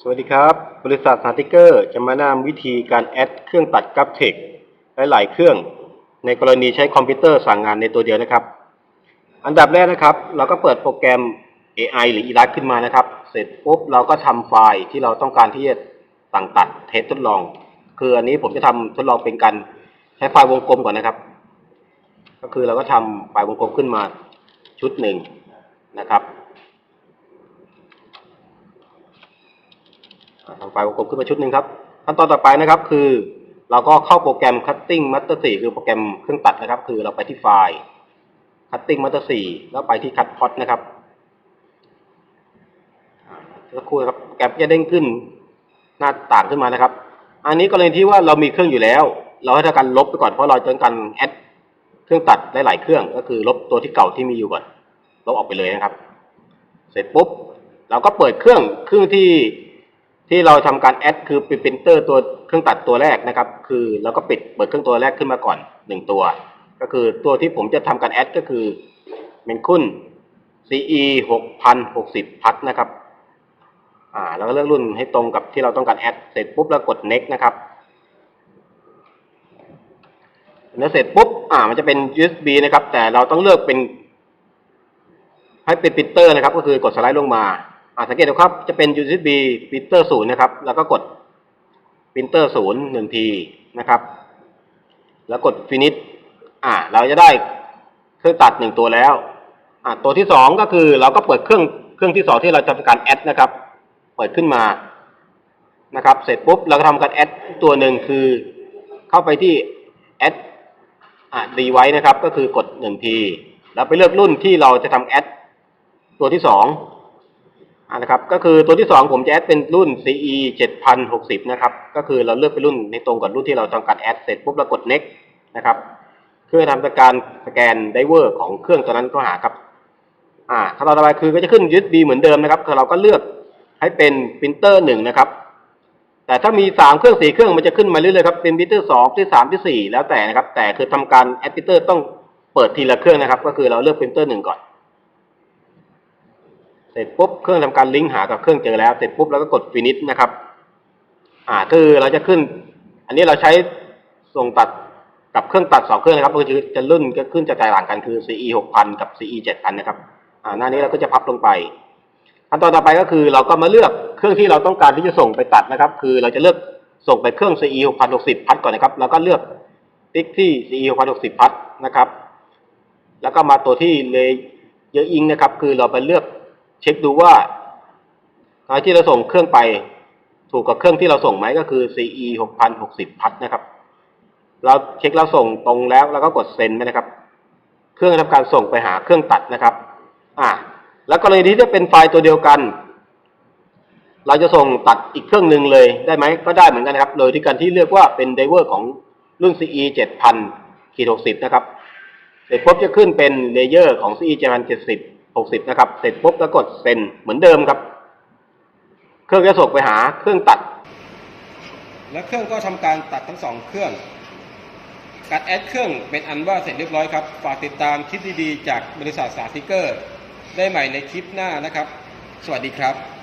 สวัสดีครับ บริษัทสาติเกอร์จะมาแนะนำวิธีการแอดเครื่องตัดกราฟเทคหลายๆเครื่อง ในกรณีใช้คอมพิวเตอร์สั่งงานในตัวเดียวนะครับ อันดับแรกนะครับ เราก็เปิดโปรแกรม AI หรือ Elas ขึ้นมานะครับ เสร็จปุ๊บเราก็ทำไฟล์ที่เราต้องการที่จะสั่งตัดเทสทดลอง คืออันนี้ผมจะทำทดลองเป็นการใช้ไฟล์วงกลมก่อนนะครับ ก็คือเราก็ทำไฟล์วงกลมขึ้นมาชุดหนึ่งนะครับ อ่า ทำไฟล์วงกลมขึ้นมาชุดหนึ่งครับ ขั้นตอนต่อไปนะครับคือ เราก็เข้าโปรแกรม Cutting Master 4 คือโปรแกรมเครื่องตัดนะครับ คือเราไปที่ไฟล์ Cutting Master 4 แล้วไปที่ Cut Pot นะครับอ่าสักครู่นะครับโปรแกรมจะเด้งขึ้นหน้าต่างขึ้นมานะครับ อันนี้กรณีที่ว่าเรามีเครื่องอยู่แล้ว เราให้ทำการลบไปก่อนเพราะเราจะต้องการแอดเครื่องตัดหลายๆเครื่องก็คือลบตัวที่เก่าที่มีอยู่ก่อนลบออกไปเลยนะครับ เสร็จปุ๊บเราก็เปิดเครื่องเครื่องที่ ที่เราทำการแอดคือปิดปรินเตอร์ตัวเครื่องตัดตัวแรกนะครับ คือเราก็ปิดเปิดเครื่องตัวแรกขึ้นมาก่อนหนึ่งตัว ก็คือตัวที่ผมจะทำการแอดก็คือเมนคุณ CE 6060พัดนะครับอ่าแล้วก็เลือกรุ่นให้ตรงกับที่เราต้องการแอดเสร็จปุ๊บแล้วกด next นะครับแล้วเสร็จปุ๊บอ่ามันจะเป็น USB นะครับ แต่เราต้องเลือกเป็นให้เป็นปรินเตอร์นะครับ ก็คือกดสไลด์ลงมา สังเกตดูครับ จะเป็น USB ปรินเตอร์ศูนย์นะครับ แล้วก็กดปรินเตอร์ศูนย์หนึ่งทีนะครับ แล้วกด finish อ่า เราจะได้เครื่องตัดหนึ่งตัวแล้ว อ่า ตัวที่สองก็คือเราก็เปิดเครื่องเครื่องที่สองที่เราจะทำการแอดนะครับ เปิดขึ้นมานะครับ เสร็จปุ๊บเราก็ทำการแอดตัวหนึ่งคือเข้าไปที่แอดอ่าดีไว้นะครับ ก็คือกดหนึ่งที แล้วไปเลือกรุ่นที่เราจะทำแอดตัวที่สอง อ่านะครับ ก็คือตัวที่สองผมจะแอดเป็นรุ่น CE 7060 นะครับ ก็คือเราเลือกเป็นรุ่นในตรงกับรุ่นที่เราต้องการแอดเสร็จปุ๊บเรากด next นะครับเพื่อทำการสแกนไดเวอร์ของเครื่องตัวนั้นเข้าหาครับอ่าขั้นตอนต่อไปคือก็จะขึ้น USB เหมือนเดิมนะครับคือเราก็เลือกให้เป็นปรินเตอร์หนึ่งนะครับ แต่ถ้ามีสามเครื่องสี่เครื่องมันจะขึ้นมาเรื่อยๆครับ เป็นปรินเตอร์สองที่สามที่สี่แล้วแต่นะครับ แต่คือทำการแอดปรินเตอร์ต้องเปิดทีละเครื่องนะครับ ก็คือเราเลือกปรินเตอร์หนึ่งก่อน เสร็จปุ๊บเครื่องทำการลิงก์หากับเครื่องเจอแล้วเสร็จปุ๊บเราก็กด finish นะครับ อ่าคือเราจะขึ้น อันนี้เราใช้ส่งตัดกับเครื่องตัดสองเครื่องนะครับก็คือจะรุ่นก็ขึ้นจะแตกต่างกันคือ CE 6000 กับ CE 7000 นะครับ อ่าหน้านี้เราก็จะพับลงไปขั้นตอนต่อไปก็คือเราก็มาเลือกเครื่องที่เราต้องการที่จะส่งไปตัดนะครับ คือเราจะเลือกส่งไปเครื่อง CE 6060 พัดก่อนนะครับ แล้วก็เลือกติ๊กที่ CE 6060 พัดนะครับ แล้วก็มาตัวที่เลยเยอะอิงนะครับ คือเราไปเลือก เช็คดูว่าตอนที่เราส่งเครื่องไป ถูกกับเครื่องที่เราส่งไหมก็คือ CE 6060 พัดนะครับ เราเช็คแล้วส่งตรงแล้วแล้วก็กดเซ็นไปนะครับ เครื่องทำการส่งไปหาเครื่องตัดนะครับ อ่า แล้วกรณีที่จะเป็นไฟล์ตัวเดียวกัน เราจะส่งตัดอีกเครื่องหนึ่งเลยได้ไหมก็ได้เหมือนกันนะครับ โดยที่การที่เลือกว่าเป็นไดเวอร์ของรุ่น CE 7000ขีด60 นะครับ เสร็จปุ๊บจะขึ้นเป็นเลเยอร์ของ CE 7070 60 นะครับ เสร็จปุ๊บแล้วกดเซ็นเหมือนเดิมครับ เครื่องจะส่งไปหาเครื่องตัด และเครื่องก็ทำการตัดทั้งสองเครื่อง การแอดเครื่องเป็นอันว่าเสร็จเรียบร้อยครับ ฝากติดตามคลิปดีๆ จากบริษัทสาธิเกอร์ ได้ใหม่ในคลิปหน้านะครับ สวัสดีครับ